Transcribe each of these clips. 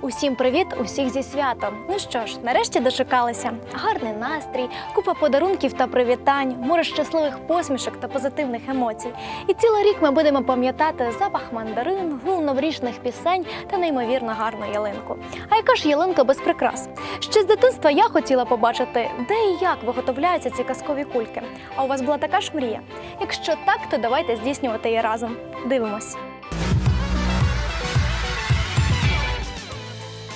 Усім привіт, усіх зі святом. Ну що ж, нарешті дочекалися. Гарний настрій, купа подарунків та привітань, море щасливих посмішок та позитивних емоцій. І цілий рік ми будемо пам'ятати запах мандарин, гул новорічних пісень та неймовірно гарну ялинку. А яка ж ялинка без прикрас? Ще з дитинства я хотіла побачити, де і як виготовляються ці казкові кульки. А у вас була така ж мрія? Якщо так, то давайте здійснювати її разом. Дивимось.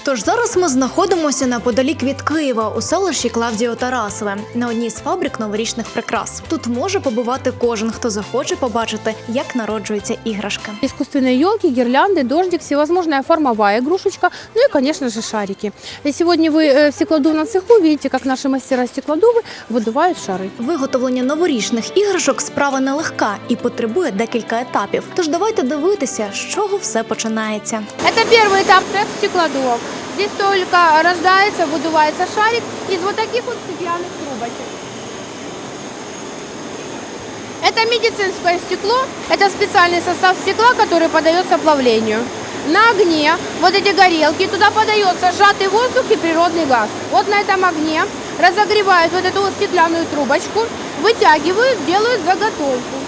Тож зараз ми знаходимося неподалік від Києва у селищі Клавдіо Тарасове на одній з фабрик новорічних прикрас. Тут може побувати кожен, хто захоче побачити, як народжуються іграшки. Искусственные елки, гирлянды, дождик, всевозможная формовая игрушечка, ну и, конечно же, шарики. И сегодня вы э, в стеклодувном цеху видите, как наши мастера-стеклодувы выдувают шары. Виготовлення новорічних іграшок справа нелегка і потребує декілька етапів. Тож давайте дивитися, з чого все починається. Это первый этап цех стеклодувов. Здесь только рождается, выдувается шарик из вот таких вот стеклянных трубочек. Это медицинское стекло, это специальный состав стекла, который подается плавлению. На огне вот эти горелки, туда подается сжатый воздух и природный газ. Вот на этом огне разогревают вот эту вот стеклянную трубочку, вытягивают, делают заготовку.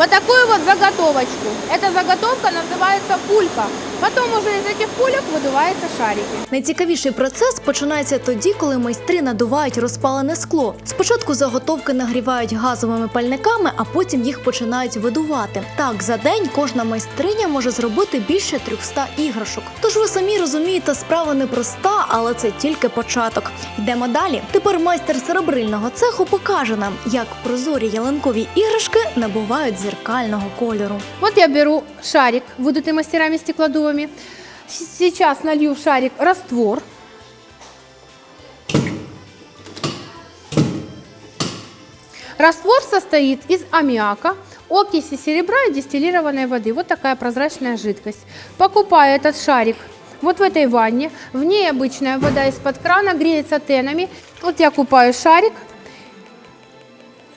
Вот такую вот заготовочку. Эта заготовка называется пулька. Потом уже из этих пулек выдуваются шарики. Найцікавіший процес починається тоді, коли майстри надувають розпалене скло. Спочатку заготовки нагрівають газовими пальниками, а потім їх починають видувати. Так, за день кожна майстриня може зробити більше 300 іграшок. Тож ви самі розумієте, справа непроста, але це тільки початок. Йдемо далі. Тепер майстер серебрильного цеху покаже нам, як прозорі ялинкові іграшки набувають зеркального кольору. Вот я беру шарик, выдутый мастерами стеклодувами. С- Сейчас налью в шарик раствор. Раствор состоит из аммиака, окиси серебра и дистиллированной воды. Вот такая прозрачная жидкость. Покупаю этот шарик вот в этой ванне. В ней обычная вода из-под крана греется тенами. Вот я купаю шарик.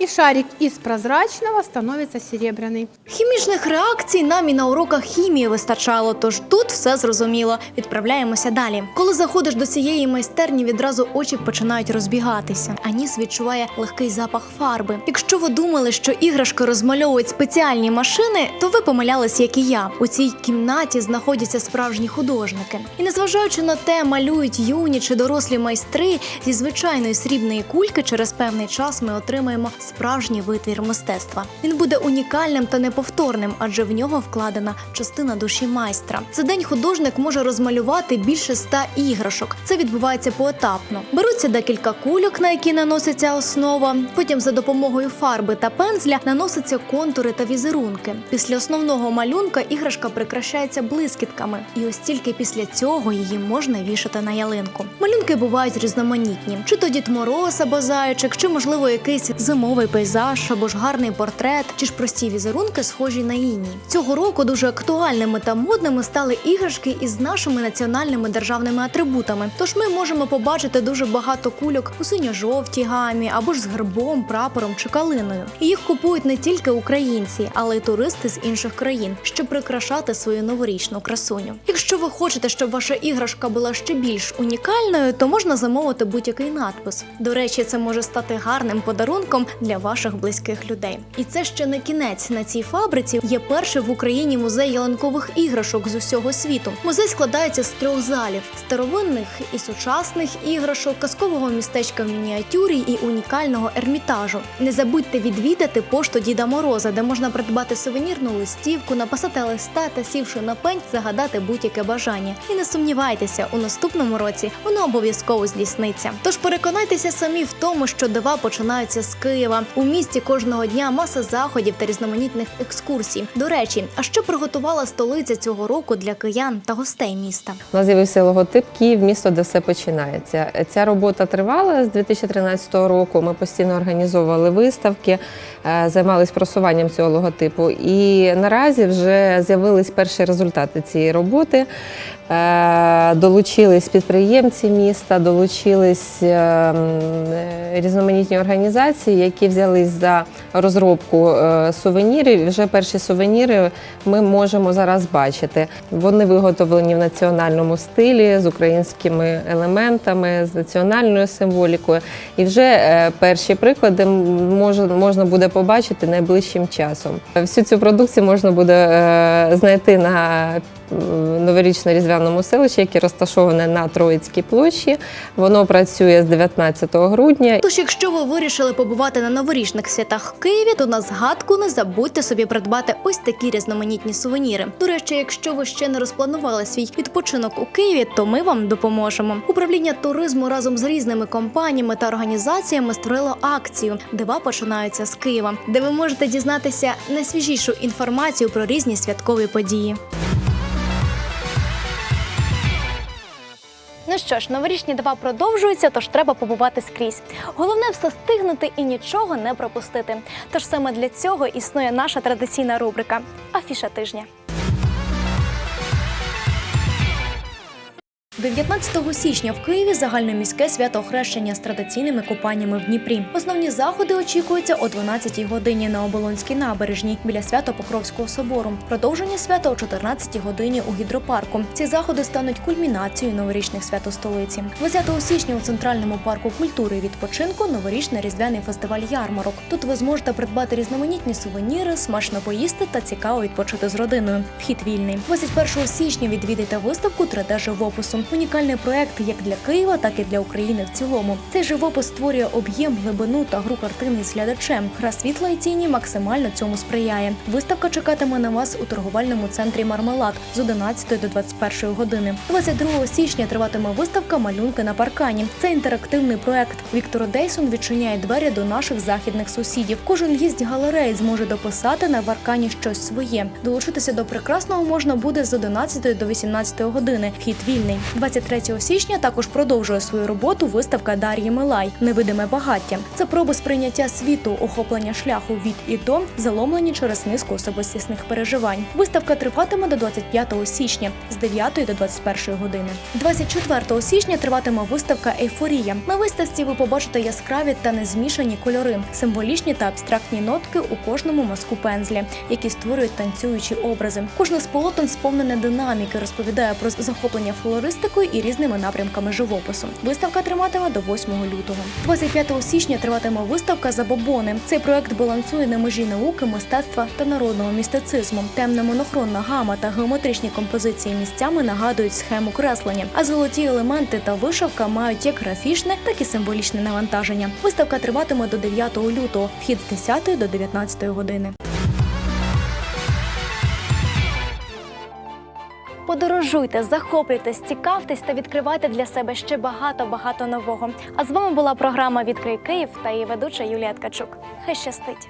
И шарик из прозрачного становится серебряный. Хімічних реакцій нам і на уроках хімії вистачало, тож тут все зрозуміло. Відправляємося далі. Коли заходиш до цієї майстерні, відразу очі починають розбігатися, а ніс відчуває легкий запах фарби. Якщо ви думали, що іграшки розмальовують спеціальні машини, то ви помилялись, як і я. У цій кімнаті знаходяться справжні художники. І незважаючи на те, малюють юні чи дорослі майстри зі звичайної срібної кульки, через певний час ми отримаємо справжній витвір мистецтва. Він буде унікальним та неповторним, адже в нього вкладена частина душі майстра. За день художник може розмалювати більше ста іграшок. Це відбувається поетапно. Беруться декілька кульок, на які наноситься основа. Потім за допомогою фарби та пензля наносяться контури та візерунки. Після основного малюнка іграшка прикрашається блискітками, і ось тільки після цього її можна вішати на ялинку. Малюнки бувають різноманітні: чи то Дід Мороз або зайчик, чи можливо якийсь зимовий пейзаж, або ж гарний портрет, чи ж прості візерунки, схожі на іній. Цього року дуже актуальними та модними стали іграшки із нашими національними державними атрибутами. Тож ми можемо побачити дуже багато кульок у синьо-жовтій гамі або ж з гербом, прапором чи калиною. І їх купують не тільки українці, але й туристи з інших країн, щоб прикрашати свою новорічну красуню. Якщо ви хочете, щоб ваша іграшка була ще більш унікальною, то можна замовити будь-який надпис. До речі, це може стати гарним подарунком для ваших близьких людей. І це ще не кінець. На цій фабриці є перший в Україні музей ялинкових іграшок з усього світу. Музей складається з трьох залів: старовинних і сучасних іграшок, казкового містечка в мініатюрі і унікального ермітажу. Не забудьте відвідати пошту Діда Мороза, де можна придбати сувенірну листівку, написати листа та сівши на пень, загадати будь-яке бажання. І не сумнівайтеся, у наступному році воно обов'язково здійсниться. Тож переконайтеся самі в тому, що дива починаються з Києва. У місті кожного дня маса заходів та різноманітних екскурсій. До речі, а що приготувала столиця цього року для киян та гостей міста? У нас з'явився логотип Київ, місто, де все починається. Ця робота тривала з 2013 року. Ми постійно організовували виставки, е, займалися просуванням цього логотипу. І наразі вже з'явились перші результати цієї роботи. Е, Долучились підприємці міста, долучились е, м, е, різноманітні організації, які взялись за розробку е, сувенірів. Вже перші сувеніри ми можемо зараз бачити. Вони виготовлені в національному стилі з українськими елементами, з національною символікою. І вже перші приклади можна, буде побачити найближчим часом. Всю цю продукцію можна буде знайти на новорічно-різдвяному селищі, яке розташоване на Троїцькій площі. Воно працює з 19 грудня. Тож, якщо ви вирішили побувати на новорічних святах в Києві, то на згадку не забудьте собі придбати ось такі різноманітні сувеніри. До речі, якщо ви ще не розпланували свій відпочинок у Києві, то ми вам допоможемо. Управління туризму разом з різними компаніями та організаціями створило акцію Дива починаються з Києва, де ви можете дізнатися найсвіжішу інформацію про різні святкові події. Ну що ж, новорічні дива продовжуються, тож треба побувати скрізь. Головне все стигнути і нічого не пропустити. Тож саме для цього існує наша традиційна рубрика Афіша тижня. 19 січня в Києві загальноміське свято охрещення з традиційними купаннями в Дніпрі. Основні заходи очікуються о 12 годині на Оболонській набережній біля Свято-Покровського собору. Продовження свята о 14 годині у гідропарку. Ці заходи стануть кульмінацією новорічних свят у столиці. 20 січня у центральному парку культури і відпочинку новорічний різдвяний фестиваль ярмарок. Тут ви зможете придбати різноманітні сувеніри, смачно поїсти та цікаво відпочити з родиною. Вхід вільний. 21 січня відвідайте виставку 3D живопису. Унікальний проект як для Києва, так і для України в цілому. Цей живопис створює об'єм, глибину та гру картини з глядачем. Гра світла і тіні максимально цьому сприяє. Виставка чекатиме на вас у торговельному центрі Мармелад з 11 до 21 години. 22 січня триватиме виставка Малюнки на паркані. Це інтерактивний проект. Віктор Дейсон відчиняє двері до наших західних сусідів. Кожен гість галереї зможе дописати на паркані щось своє. Долучитися до прекрасного можна буде з 11 до 18 години. Вхід вільний. 23 січня також продовжує свою роботу виставка Дар'ї Милай Невидиме багаття. Це проби сприйняття світу, охоплення шляху від і до, заломлені через низку особистісних переживань. Виставка триватиме до 25 січня з 9 до 21 години. 24 січня триватиме виставка Ейфорія. На виставці ви побачите яскраві та незмішані кольори, символічні та абстрактні нотки у кожному мазку пензля, які створюють танцюючі образи. Кожне з полотен сповнене динаміки, розповідає про захоплення флористикою і різними напрямками живопису. Виставка триватиме до 8 лютого. 25 січня триватиме виставка Забобони. Цей проект балансує на межі науки, мистецтва та народного містицизму. Темна монохронна гама та геометричні композиції місцями нагадують схему креслення, а золоті елементи та вишивка мають як графічне, так і символічне навантаження. Виставка триватиме до 9 лютого. Вхід з 10 до 19 години. Подорожуйте, захоплюйтесь, цікавтесь та відкривайте для себе ще багато багато нового. А з вами була програма Відкрий Київ та її ведуча Юлія Ткачук. Хай щастить!